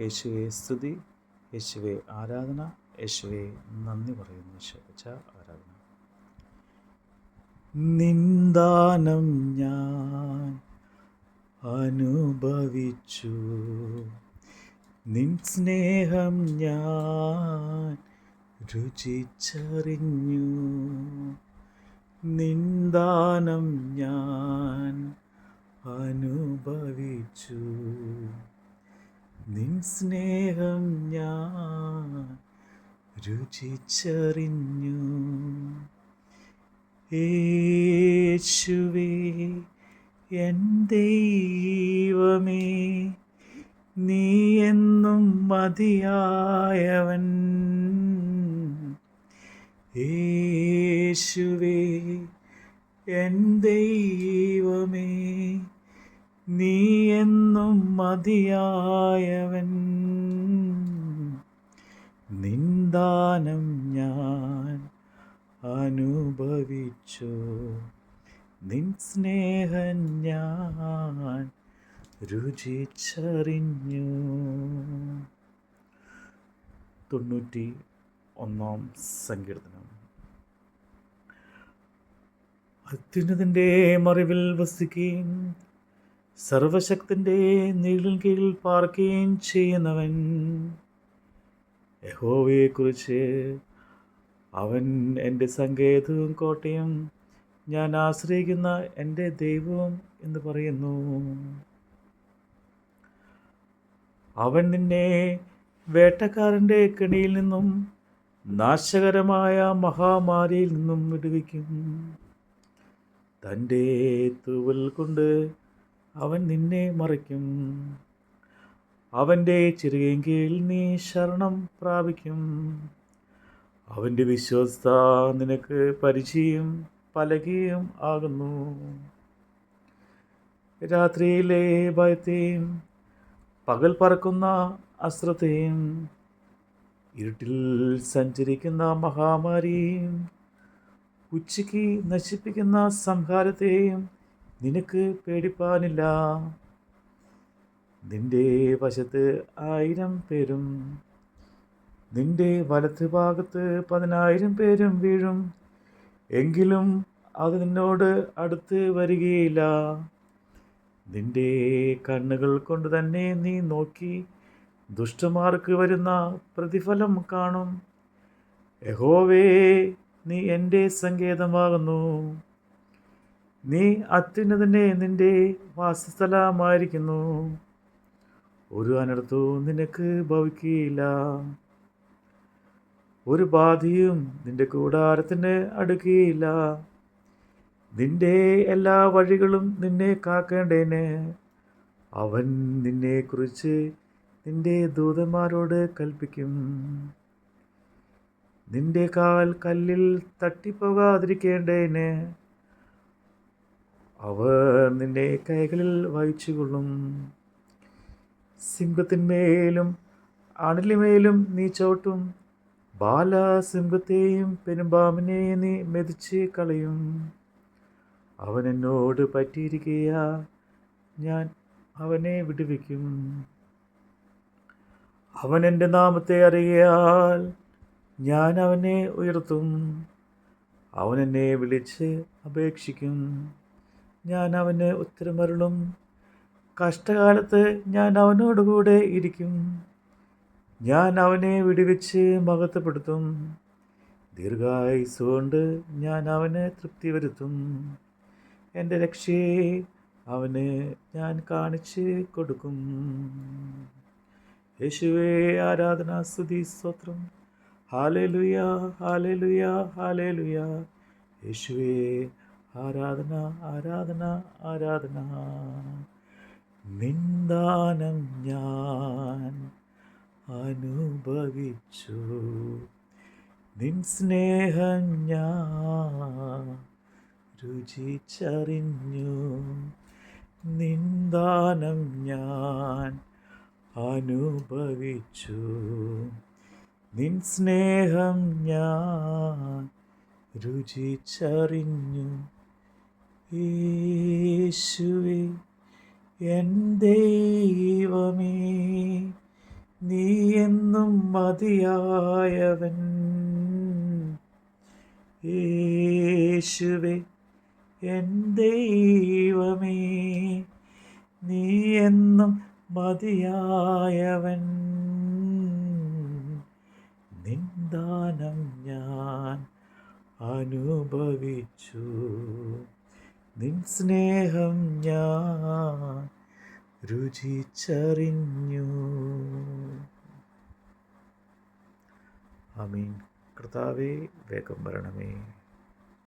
യേശുവെ സ്തുതി. യേശുവെ ആരാധന. യേശുവെ നന്ദി പറയുന്നു. യേശുവച്ച ആരാധന. നിന്ദാനം ഞാൻ അനുഭവിച്ചു. നിൻ സ്നേഹം ഞാൻ രുചിച്ചറിഞ്ഞു. നിന്ദാനം ഞാൻ അനുഭവിച്ചു. നിൻ സ്നേഹം ഞാൻ രുചിച്ചറിഞ്ഞു. യേശുവേ എൻ ദൈവമേ നീ എന്നും മതിയായവൻ. യേശുവേ എൻ ദൈവമേ നീ എന്നും മതിയായവൻ. നിന്ദാനം ഞാൻ അനുഭവിച്ചു. നിൻ സ്നേഹം ഞാൻ രുചിച്ചറിഞ്ഞു. തൊണ്ണൂറ്റി ഒന്നാം സങ്കീർത്തനം. അത്യുന്നതിന്റെ മറിവിൽ വസിക്കുകയും സർവശക്തിന്റെ നീളിൽ കീഴിൽ പാർക്കുകയും ചെയ്യുന്നവൻ. യഹോവയെക്കുറിച്ച് അവൻ എന്റെ സങ്കേതവും കോട്ടയും ഞാൻ ആശ്രയിക്കുന്ന എന്റെ ദൈവവും എന്ന് പറയുന്നു. അവൻ നിന്നെ വേട്ടക്കാരന്റെ കെണിയിൽ നിന്നും നാശകരമായ മഹാമാരിയിൽ നിന്നും വിടുവിക്കും. തന്റെ തൂവൽ കൊണ്ട് അവൻ നിന്നെ മറിക്കും. അവന്റെ ചിറകിൻ കീഴിൽ നീ ശരണം പ്രാപിക്കും. അവന്റെ വിശ്വസ്ത നിനക്ക് പരിചയം പലകയും ആകുന്നു. രാത്രിയിലെ ഭയത്തെയും പകൽ പറക്കുന്ന അസ്ത്രത്തെയും ഇരുട്ടിൽ സഞ്ചരിക്കുന്ന മഹാമാരിയെയും ഉച്ചയ്ക്ക് നശിപ്പിക്കുന്ന സംഹാരത്തെയും നിനക്ക് പേടിപ്പാനില്ല. നിന്റെ വശത്ത് ആയിരം പേരും. നിന്റെ വലത്ത് ഭാഗത്ത് പതിനായിരം പേരും വീഴും. എങ്കിലും അത് നിന്നോട് അടുത്ത് വരികയില്ല. നിന്റെ കണ്ണുകൾ കൊണ്ട് തന്നെ നീ നോക്കി ദുഷ്ടമാർക്ക് വരുന്ന പ്രതിഫലം കാണും. യഹോവേ നീ എന്റെ സങ്കേതമാകുന്നു. നീ അത്യുന്നതനെ നിന്റെ വാസസ്ഥലമായിരിക്കുന്നു. ഒരു അനർത്ഥവും നിനക്ക് ഭവിക്കുകയില്ല. ഒരു ബാധയും നിന്റെ കൂടാരത്തിന് അടുക്കുകയില്ല. നിന്റെ എല്ലാ വഴികളും നിന്നെ കാക്കേണ്ടേന്. അവൻ നിന്നെക്കുറിച്ച് നിന്റെ ദൂതന്മാരോട് കൽപ്പിക്കും. നിന്റെ കാൽ കല്ലിൽ തട്ടിപ്പോകാതിരിക്കേണ്ടേന്. അവർ നിന്റെ കൈകളിൽ വഹിച്ചുകൊള്ളും സിംഹത്തിന്മേലും അണിലിമേലും നീ ചവിട്ടും. ബാലസിംഹത്തെയും പെരുമ്പാമ്പിനെയും നീ മെതിച്ച് കളയും. അവൻ എന്നോട് പറ്റിയിരിക്കുക ഞാൻ അവനെ വിടുവിക്കും. അവൻ എന്റെ നാമത്തെ അറിയാൽ ഞാൻ അവനെ ഉയർത്തും. അവൻ എന്നെ വിളിച്ച് അപേക്ഷിക്കും. ഞാൻ അവന് ഉത്തരമരുളും. കഷ്ടകാലത്ത് ഞാൻ അവനോടുകൂടെ ഇരിക്കും. ഞാൻ അവനെ വിടുവിച്ച് മഹത്വപ്പെടുത്തും. ദീർഘായുസ് കൊണ്ട് ഞാൻ അവന് തൃപ്തി വരുത്തും എന്റെ രക്ഷയെ അവന് ഞാൻ കാണിച്ച് കൊടുക്കും. യേശുവേ ആരാധന സ്തുതി സ്തോത്രം. ഹാലേലുയ ഹാലേലുയ ഹാലേലുയ യേശുവേ ആരാധന ആരാധന ആരാധന. നിന്ദാനം ഞാൻ അനുഭവിച്ചു. നിൻ സ്നേഹം രുചിച്ചറിഞ്ഞു. നിന്ദാനം ഞാൻ അനുഭവിച്ചു. നിൻ സ്നേഹം ഞാൻ രുചിച്ചറിഞ്ഞു. യേശുവേ എൻ ദൈവമേ നീ എന്നും മതിയായവൻ. യേശുവേ എൻ ദൈവമേ നീ എന്നും മതിയായവൻ. നിന്ദാനം ഞാൻ അനുഭവിച്ചു. നിൻ സ്നേഹം ഞാൻ രുചിച്ചറിഞ്ഞു. അമീൻ കർത്താവേ വേഗം വരണമേ.